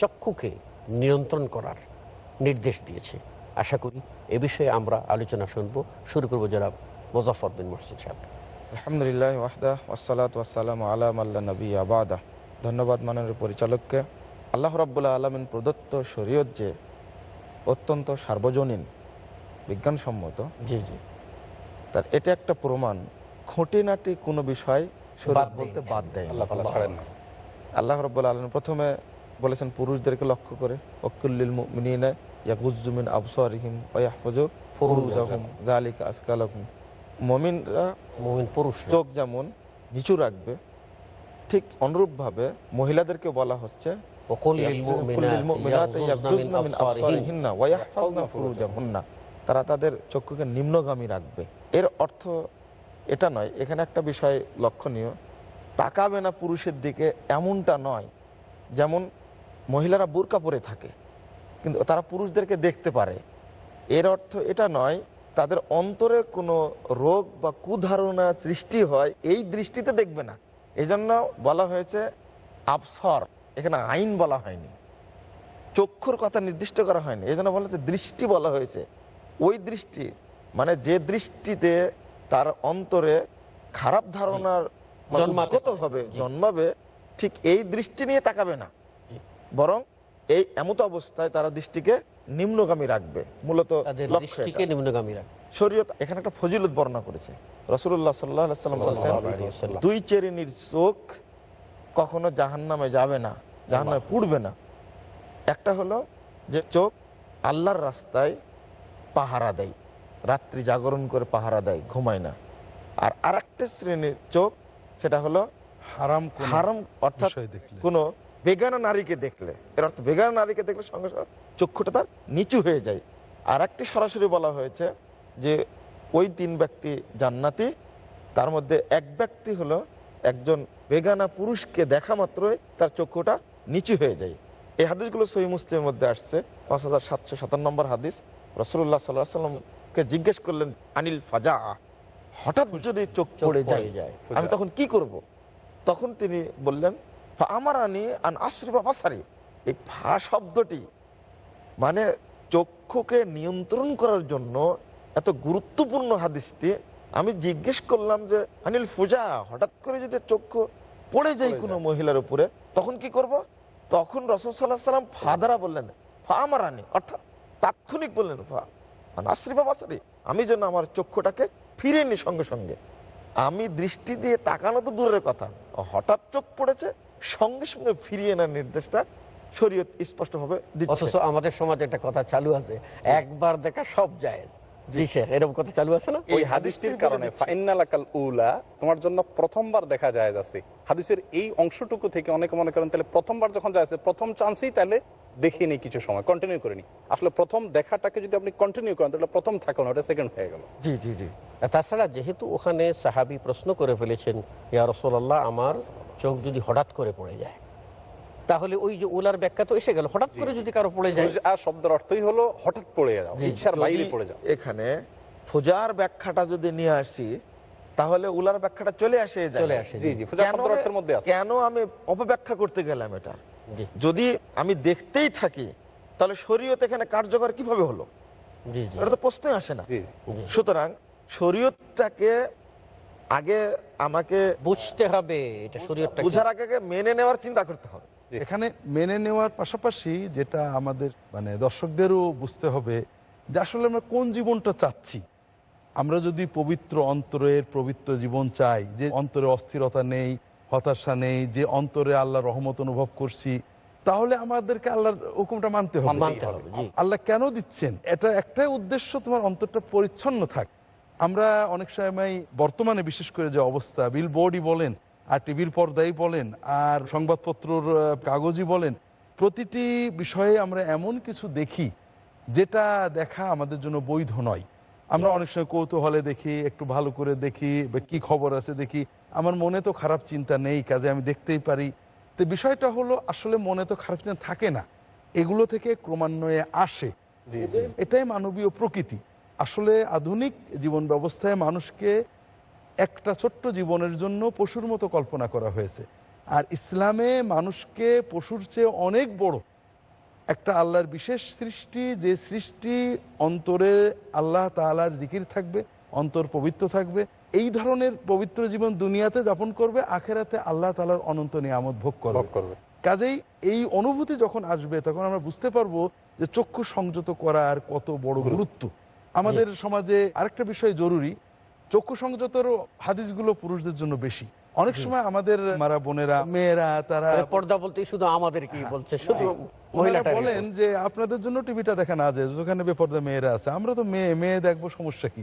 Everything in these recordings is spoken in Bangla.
চক্ষুকে নিয়ন্ত্রণ করার নির্দেশ দিয়েছে। আশা করি এ বিষয়ে আমরা আলোচনা শুনব। শুরু করব জনাব মোজাফর বিন মহসিন সাহেব। আলহামদুলিল্লাহ ওয়াহদা ওয়াসালাত ওয়াসালাম আলাম আল্লাহ নবী আবাদা ধন্যবাদ মাননীয় পরিচালককে। আল্লাহ আলমিন প্রদত্ত শরীয়ত যে অত্যন্ত সার্বজনীন বিজ্ঞানসম্মত জি জি। তার এটা একটা প্রমাণ খুঁটিনাটি কোনো বিষয় বলতে। বাদ দেয় আল্লাহ রব্বুল্লাহ আলম প্রথমে বলেছেন পুরুষদেরকে লক্ষ্য করে অকুল্লিল মিনা ইয়াকুজ্জুমিন আবসারিহিম ওয়াহফাজ যালিকা মুমিনরা মুমিন পুরুষ চোখ যেমন নিচু রাখবে ঠিক অনুরূপভাবে মহিলাদেরকে বলা হচ্ছে তারা তাদের চক্ষুকে নিম্নগামী রাখবে। এর অর্থ এটা নয় এখানে একটা বিষয় লক্ষণীয়। তাকাবে না পুরুষের দিকে এমনটা নয় যেমন মহিলারা বোরকা পরে থাকে কিন্তু তারা পুরুষদেরকে দেখতে পারে। এর অর্থ এটা নয় তাদের অন্তরে কোনো রোগ বা কুধারণা সৃষ্টি হয় এই দৃষ্টিতে দেখবে না। এই জন্য বলা হয়েছে আবসর এখানে আইন বলা হয়নি। চক্ষুর কথা নির্দিষ্ট করা হয়নি এই জন্য বলা দৃষ্টি বলা হয়েছে। ওই দৃষ্টি মানে যে দৃষ্টিতে তার অন্তরে খারাপ ধারণার জন্মাতে হবে জন্মাবে ঠিক এই দৃষ্টি নিয়ে তাকাবে না। বরং এই এমত অবস্থায় তারা দৃষ্টিকে নিম্নগামী রাখবে। মূলত। নিম্নগামী শরীয়ত এখানে একটা ফজিলত বর্ণনা করেছে। রসুল্লাহ সাল্লাম। দুই চেরিনির চোখ কখনো জাহান নামে যাবে না জাহান নামে পুড়বে না। একটা হলো যে চোখ আল্লাহর রাস্তায় পাহারা দেয় রাত্রি জাগরণ করে পাহারা দেয় ঘুমায় না। আর আরেকটা শ্রেণির চোখ সেটা হলো হারাম হারাম অর্থাৎ কোনো বেগানা নারীকে দেখলে এর অর্থ বেগানা নারীকে দেখলে সঙ্গে সঙ্গে চক্ষুটা তার নিচু হয়ে যায়। আর একটি সরাসরি বলা হয়েছে যে ওই তিন ব্যক্তি জান্নাতি তার মধ্যে এক ব্যক্তি হলো একজন বেগানা পুরুষকে দেখা মাত্রই তার চক্ষুটা নিচু হয়ে যায়। এই হাদিসগুলো সহি মুসলিমের মধ্যে আসছে পাঁচ হাজার সাতশো সাতান্ন নম্বর হাদিস। রসুল্লাহ সাল্লাহ সাল্লামকে জিজ্ঞেস করলেন আনিল ফাজা হঠাৎ যদি চোখ পড়ে যায় আমি তখন কি করব। তখন তিনি বললেন আমার আনি আন আশ্রিবা বাসারি এই ফা শব্দটি মানে চক্ষুকে নিয়ন্ত্রণ করার জন্য এত গুরুত্বপূর্ণ হাদিসটি আমি জিজ্ঞেস করলাম যে আনিল ফুজা হঠাৎ করে যদি চক্ষু পড়ে যায় কোনো মহিলার উপরে তখন কি করব? তখন রসদ সাল্লাহ সাল্লাম ফাদারা বললেন ফা আমার আনি অর্থাৎ তাৎক্ষণিক বললেন ফা আন আশ্রিবা বাসারি আমি যেন আমার চক্ষুটাকে ফিরে নি সঙ্গে সঙ্গে। আমি দৃষ্টি দিয়ে তাকানো তো দূরের কথা। হঠাৎ চোখ পড়েছে, সঙ্গে সঙ্গে ফিরিয়ে নেওয়ার নির্দেশটা শরীয়ত স্পষ্ট ভাবে অথচ আমাদের সমাজে একটা কথা চালু আছে, একবার দেখা সব যায়। জি শেখ এরকম কথা চালু আছে না? ওই হাদিসটির কারণে ফাইনালাকাল উলা তোমার জন্য প্রথমবার দেখা যায় আছে হাদিসের এই অংশটুকু থেকে অনেকে মনে করেন তাহলে প্রথমবার যখন যায় প্রথম চান্সেই তাহলে দেখিয়ে নেই কিছু সময় কন্টিনিউ করে নি আসলে প্রথম দেখাটাকে যদি আপনি কন্টিনিউ করেন তাহলে প্রথম ওটা সেকেন্ড হয়ে গেল। জি জি তাছাড়া যেহেতু ওখানে সাহাবি প্রশ্ন করে ফেলেছেন ইয়া রসোল্লাহ আমার চোখ যদি হঠাৎ করে পড়ে যায়। তাহলে ওই যে ওলার ব্যাখ্যা তো এসে গেল হঠাৎ করে যদি কারও পড়ে যায়। আর শব্দের অর্থই হলো হঠাৎ পড়ে যাও ইচ্ছার বাইরে পড়ে যাও এখানে ফুজার ব্যাখ্যাটা যদি নিয়ে আসি তাহলে উলার ব্যাখ্যাটা চলে আসে চলে আসে জি জি অর্থের মধ্যে আছে। কেন আমি অপব্যাখ্যা করতে গেলাম এটা? যদি আমি দেখতেই থাকি তাহলে শরীয়ত এখানে কার্যকর কীভাবে হলো? এটা তো প্রশ্নই আসে না। সুতরাং শরীয়তটাকে আগে আমাকে বুঝতে হবে এটা শরীরটা বুঝার আগে মেনে নেওয়ার চিন্তা করতে হবে। এখানে মেনে নেওয়ার পাশাপাশি যেটা আমাদের মানে দর্শকদেরও বুঝতে হবে যে আসলে আমরা কোন জীবনটা চাচ্ছি। আমরা যদি পবিত্র অন্তরের পবিত্র জীবন চাই যে অন্তরে অস্থিরতা নেই হতাশা নেই যে অন্তরে আল্লাহ রহমত অনুভব করছি তাহলে আমাদেরকে আল্লাহর হুকুমটা মানতে হবে। আল্লাহ কেন দিচ্ছেন? এটা একটাই উদ্দেশ্য তোমার অন্তরটা পরিচ্ছন্ন থাক। আমরা অনেক সময় বর্তমানে বিশেষ করে যে অবস্থা বিল বোর্ডই বলেন আর টিভির পর্দাই বলেন আর সংবাদপত্রর কাগজই বলেন প্রতিটি বিষয়ে আমরা এমন কিছু দেখি যেটা দেখা আমাদের জন্য বৈধ নয়। আমরা অনেক সময় কৌতূহলে দেখি একটু ভালো করে দেখি বা কি খবর আছে দেখি। আমার মনে তো খারাপ চিন্তা নেই কাজে আমি দেখতেই পারি। তো বিষয়টা হলো আসলে মনে তো খারাপ চিন্তা থাকে না। এগুলো থেকে ক্রমান্বয়ে আসে। এটাই মানবীয় প্রকৃতি। আসলে আধুনিক জীবন ব্যবস্থায় মানুষকে একটা ছোট্ট জীবনের জন্য পশুর মতো কল্পনা করা হয়েছে। আর ইসলামে মানুষকে পশুর চেয়ে অনেক বড়। একটা আল্লাহর বিশেষ সৃষ্টি যে সৃষ্টি অন্তরে আল্লাহ তাআলার জিকির থাকবে অন্তর পবিত্র থাকবে এই ধরনের পবিত্র জীবন দুনিয়াতে যাপন করবে আখেরাতে আল্লাহ তালার অনন্ত নিয়ামত ভোগ করবে। কাজেই এই অনুভূতি যখন আসবে তখন আমরা বুঝতে পারব যে চক্ষু সংযত করার কত বড় গুরুত্ব। আমাদের সমাজে আরেকটা বিষয় জরুরি চক্ষু সংযতর হাদিসগুলো পুরুষদের জন্য বেশি। অনেক সময় আমাদের মারা বোনেরা মেয়েরা তারা পর্দা বলতে শুধু আমাদের কি বলছে শুধু বলেন যে আপনাদের জন্য টিভিটা দেখা না যায় যেখানে বেপর্দা মেয়েরা আছে। আমরা তো মেয়ে মেয়ে দেখব সমস্যা কি?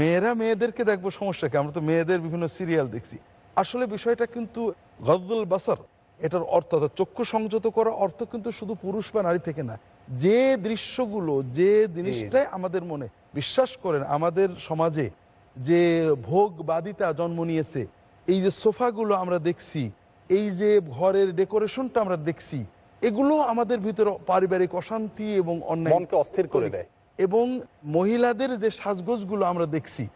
মেয়েরা মেয়েদেরকে দেখব সমস্যা কি? আমরা তো মেয়েদের বিভিন্ন সিরিয়াল দেখছি। আসলে বিষয়টা কিন্তু গদ্দুল বাসার। এটার অর্থ অর্থাৎ চক্ষু সংযত করা অর্থ কিন্তু শুধু পুরুষ বা নারী থেকে না। যে দৃশ্যগুলো যে জিনিসটাই আমাদের মনে বিশ্বাস করেন আমাদের সমাজে যে ভোগবাদিতা জন্ম নিয়েছে এই যে সোফাগুলো আমরা দেখছি এই যে ঘরের ডেকোরেশনটা আমরা দেখছি এগুলো আমাদের ভিতরে পারিবারিক অশান্তি এবং অন্যায় অস্থির করে দেয়। এবং মহিলাদের যে সাজগোজগুলো আমরা দেখছি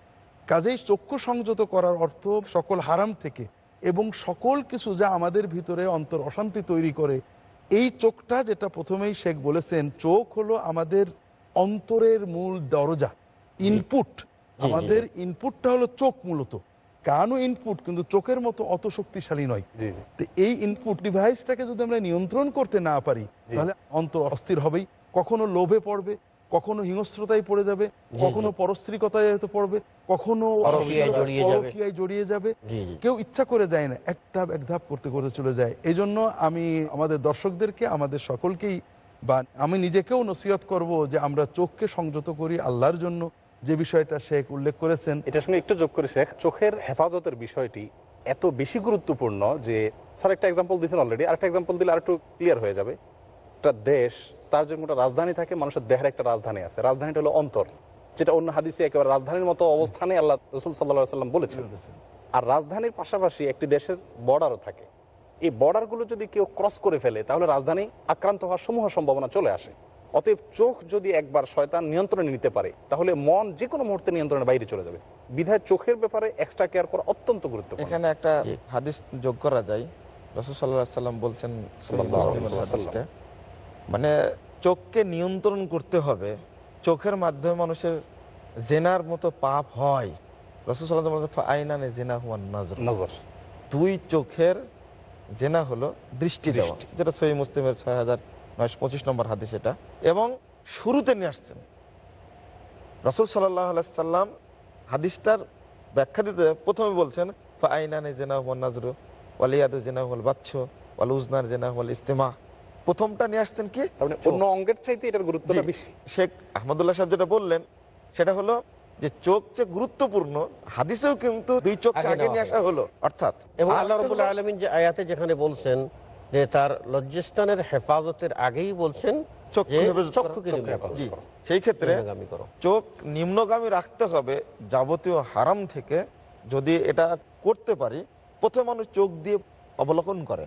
কাজেই চক্ষু সংযত করার অর্থ সকল হারাম থেকে এবং সকল কিছু যা আমাদের ভিতরে অন্তর অশান্তি তৈরি করে এই চোখটা যেটা প্রথমেই শেখ বলেছেন চোখ হলো আমাদের অন্তরের মূল দরজা ইনপুট আমাদের ইনপুটটা হলো চোখ মূলত। কানও ইনপুট কিন্তু চোখের মতো অত শক্তিশালী নয়। এই ইনপুট ডিভাইসটাকে যদি আমরা নিয়ন্ত্রণ করতে না পারি তাহলে অন্তর অস্থির হবেই। কখনো লোভে পড়বে কখনো হিংস্রতায় পড়ে যাবে কখনো পরস্ত্রীকতায় হয়তো পড়বে কখনো জড়িয়ে যাবে। কেউ ইচ্ছা করে যায় না এক ধাপ এক ধাপ করতে করতে চলে যায়। এই জন্য আমি আমাদের দর্শকদেরকে আমাদের সকলকেই বা আমি নিজেকেও নসিহত করব যে আমরা চোখকে সংযত করি আল্লাহর জন্য। যে বিষয়টা শেখ উল্লেখ করেছেন এটার সঙ্গে একটু যোগ করে শেখ। চোখের হেফাজতের বিষয়টি এত বেশি গুরুত্বপূর্ণ যে স্যার একটা এক্সাম্পল দিয়েছেন অলরেডি আরেকটা এক্সাম্পল দিলে আরেকটু ক্লিয়ার হয়ে যাবে। একটা দেশ তার যখন একটা রাজধানী থাকে মানুষের দেহের একটা রাজধানী আছে। রাজধানীটা হলো অন্তর যেটা অন্য হাদিসে একেবারে রাজধানীর মতো অবস্থানে আল্লাহ রসুল সাল্লাহ সাল্লাম বলেছেন। আর রাজধানীর পাশাপাশি একটি দেশের বর্ডারও থাকে। এই বর্ডারগুলো যদি কেউ ক্রস করে ফেলে তাহলে রাজধানী আক্রান্ত হওয়ার সমূহ সম্ভাবনা চলে আসে। অতএব চোখ যদি একবার শয়তান নিয়ন্ত্রণে নিতে পারে তাহলে মন যে কোনো মুহূর্তে নিয়ন্ত্রণের বাইরে চলে যাবে। বিধায় চোখের ব্যাপারে এক্সট্রা কেয়ার করা অত্যন্ত গুরুত্বপূর্ণ। এখানে একটা হাদিস যোগ করা যায়। সাল্লাম বলছেন। মানে চোখকে নিয়ন্ত্রণ করতে হবে। চোখের মাধ্যমে মানুষের জেনার মতো পাপ হয়। "ফাআইনানে জেনা হুয়ান নাজর। নজর। দুই চোখের জেনা হলো দৃষ্টি দেওয়া যেটা সহি মুসলিমের ছয় হাজার নয়শো পঁচিশ নম্বর হাদিস এটা। এবং শুরুতে নিয়ে আসছেন। রসুল সাল্লাহ সাল্লাম হাদিসটার ব্যাখ্যা দিতে প্রথমে বলছেন আইনানে জেনা হুয়াল নাজরু ওয়ালিয়াদু জেনা হুয়াল বাচ্চ ওয়াল উজনার জেনা হুয়াল ইস্তেমা। প্রথমটা নিয়ে আসছেন কি? অন্য অঙ্গের চাইতে এটার গুরুত্ব শেখ আহমদুল্লাহ সাহেব যেটা বললেন সেটা হলো যে চোখ যে গুরুত্বপূর্ণ হাদিসেও কিন্তু দুই চোখ আগে নিয়ে আসা হলো। অর্থাৎ এবং আল্লাহ রবুল্লাহ আলমিন যে আয়াতে যেখানে বলছেন যে তার লজ্জাস্থানের হেফাজতের আগেই বলছেন। সেই ক্ষেত্রে চোখ নিম্নগামী রাখতে হবে যাবতীয় হারাম থেকে যদি এটা করতে পারি প্রথমে মানুষ চোখ দিয়ে অবলোকন করে।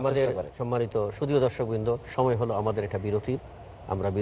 আমাদের সম্মানিত সুদীয় দর্শকবৃন্দ সময় হলো আমাদের এটা বিরতির। আমরা বিরতি